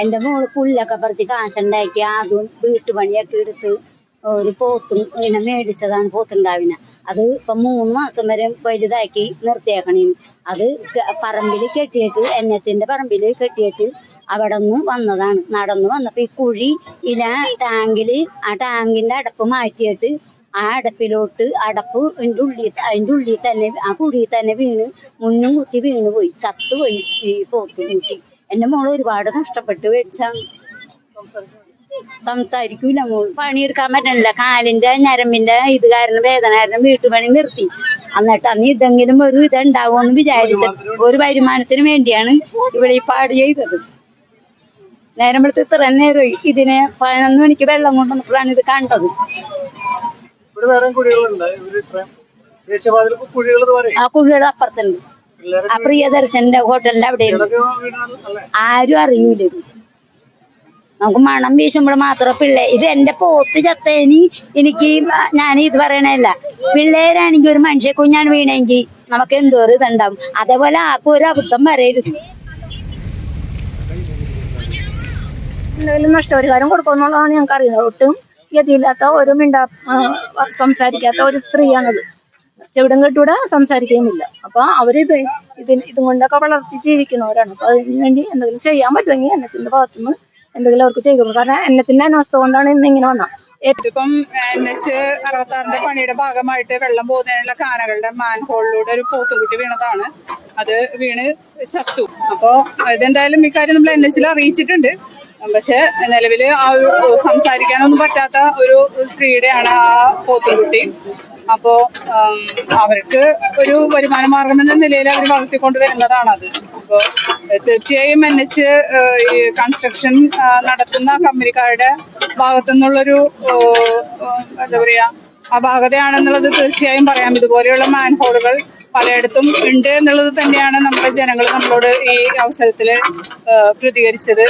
എന്റെ മോൾ പുല്ലൊക്കെ പറിച്ച് കാശുണ്ടാക്കി അതും വീട്ടുപണിയൊക്കെ എടുത്ത് ഒരു പോത്തും ഇങ്ങനെ മേടിച്ചതാണ് പോത്തുണ്ടാവിനെ. അത് ഇപ്പൊ മൂന്ന് മാസം വരെ വലുതാക്കി നിർത്തിയേക്കണേ. അത് പറമ്പിൽ കെട്ടിയിട്ട് എൻ എച്ചിന്റെ പറമ്പിൽ കെട്ടിയിട്ട് അവിടെ നിന്ന് വന്നതാണ്. നടന്നു വന്നപ്പോ ഈ കുഴി ഇല ടാങ്കിൽ ആ ടാങ്കിന്റെ അടപ്പ് മാറ്റിയിട്ട് ആ അടപ്പിലോട്ട് അടപ്പ് അതിന്റെ ഉള്ളിൽ അതിന്റെ ഉള്ളിൽ തന്നെ ആ കുഴിയിൽ തന്നെ വീണ് മുന്നും കുത്തി വീണ് പോയി. ചത്തുപോയി ഈ പോത്ത് കുട്ടി. എന്റെ മോൾ ഒരുപാട് കഷ്ടപ്പെട്ട് മേടിച്ചാണ് സംസാരിക്കൂല മോൾ പണിയെടുക്കാൻ പറ്റണില്ല. കാലിന്റെ ഞരമ്പിന്റെ ഇത് കാരണം വേദന കാരണം വീട്ടുപണി നിർത്തി. എന്നിട്ട് അന്ന് ഇതെങ്കിലും ഒരു ഇതുണ്ടാവുമെന്ന് വിചാരിച്ച ഒരു വരുമാനത്തിന് വേണ്ടിയാണ് ഇവിടെ ഈ പാട് ചെയ്തത്. നേരം എടുത്ത് ഇത്ര നേരം ഇതിനെ പതിനൊന്ന് മണിക്ക് വെള്ളം കൊണ്ടുവന്നപ്പോഴാണ് ഇത് കണ്ടത്. ആ കുഴികൾ അപ്പുറത്തുണ്ട്. ആ പ്രിയദർശന്റെ ഹോട്ടലിന്റെ അല്ലേ? ആരും അറിയൂല. നമുക്ക് മണം വീശുമ്പോൾ മാത്രം പിള്ളേ ഇത് എന്റെ പോത്ത് ചത്തേനി. എനിക്ക് ഞാൻ ഇത് പറയണല്ല പിള്ളേരാണെങ്കിൽ ഒരു മനുഷ്യ കുഞ്ഞാണ് വീണെങ്കിൽ നമുക്ക് എന്തോ ഒരു ഇതുണ്ടാവും. അതേപോലെ ആർക്കും ഒരു അബദ്ധം വരരുത് എന്തെങ്കിലും നഷ്ടപരിഹാരം കൊടുക്കുമെന്നുള്ളതാണ് ഞങ്ങൾക്ക് അറിയുന്നത് ഒട്ടും ഗതിയില്ലാത്ത ഒരു മിണ്ടാ സംസാരിക്കാത്ത ഒരു സ്ത്രീയാണത്. ചെവിടം കെട്ടൂടെ സംസാരിക്കുകയുമില്ല. അപ്പൊ അവരിത് ഇതിന് ഇതും കൊണ്ടൊക്കെ വളർത്തി ജീവിക്കുന്നവരാണ്. അപ്പൊ അതിനുവേണ്ടി എന്തെങ്കിലും ചെയ്യാൻ പറ്റുമെങ്കിൽ എൻ എച്ചിന്റെ ഭാഗത്തുനിന്ന് എന്തെങ്കിലും അവർക്ക് ചെയ്തു കാരണം എൻ എച്ചിന്റെ അനാസ്ഥ കൊണ്ടാണ് ഇന്ന് ഇങ്ങനെ വന്നത്. ഇതിപ്പം എൻ അറുപത്താറിന്റെ പണിയുടെ ഭാഗമായിട്ട് വെള്ളം പോകുന്നതിനുള്ള കാനകളുടെ മാൻഹോളിലൂടെ ഒരു പോത്തുകുട്ടി വീണതാണ്. അത് വീണ് ചത്തു. അപ്പോ ഇതെന്തായാലും ഇക്കാര്യം നമ്മൾ എൻ എച്ചിൽ അറിയിച്ചിട്ടുണ്ട്. പക്ഷെ നിലവിൽ ആ ഒരു സംസാരിക്കാനൊന്നും പറ്റാത്ത ഒരു സ്ത്രീയുടെയാണ് ആ പോത്തുകുട്ടി. അപ്പോ അവർക്ക് ഒരു വരുമാന മാർഗം എന്ന നിലയിൽ അവർ വളർത്തിക്കൊണ്ട് അത് അപ്പോ തീർച്ചയായും എൻ എച്ച് ഈ കൺസ്ട്രക്ഷൻ നടത്തുന്ന കമ്പനിക്കാരുടെ ഭാഗത്തു നിന്നുള്ളൊരു എന്താ പറയാ അപാകതയാണെന്നുള്ളത് തീർച്ചയായും പറയാം. ഇതുപോലെയുള്ള മാൻഹോളുകൾ പലയിടത്തും ഉണ്ട് എന്നുള്ളത് തന്നെയാണ് നമ്മുടെ ജനങ്ങൾ നമ്മളോട് ഈ അവസരത്തിൽ പ്രതികരിച്ചത്.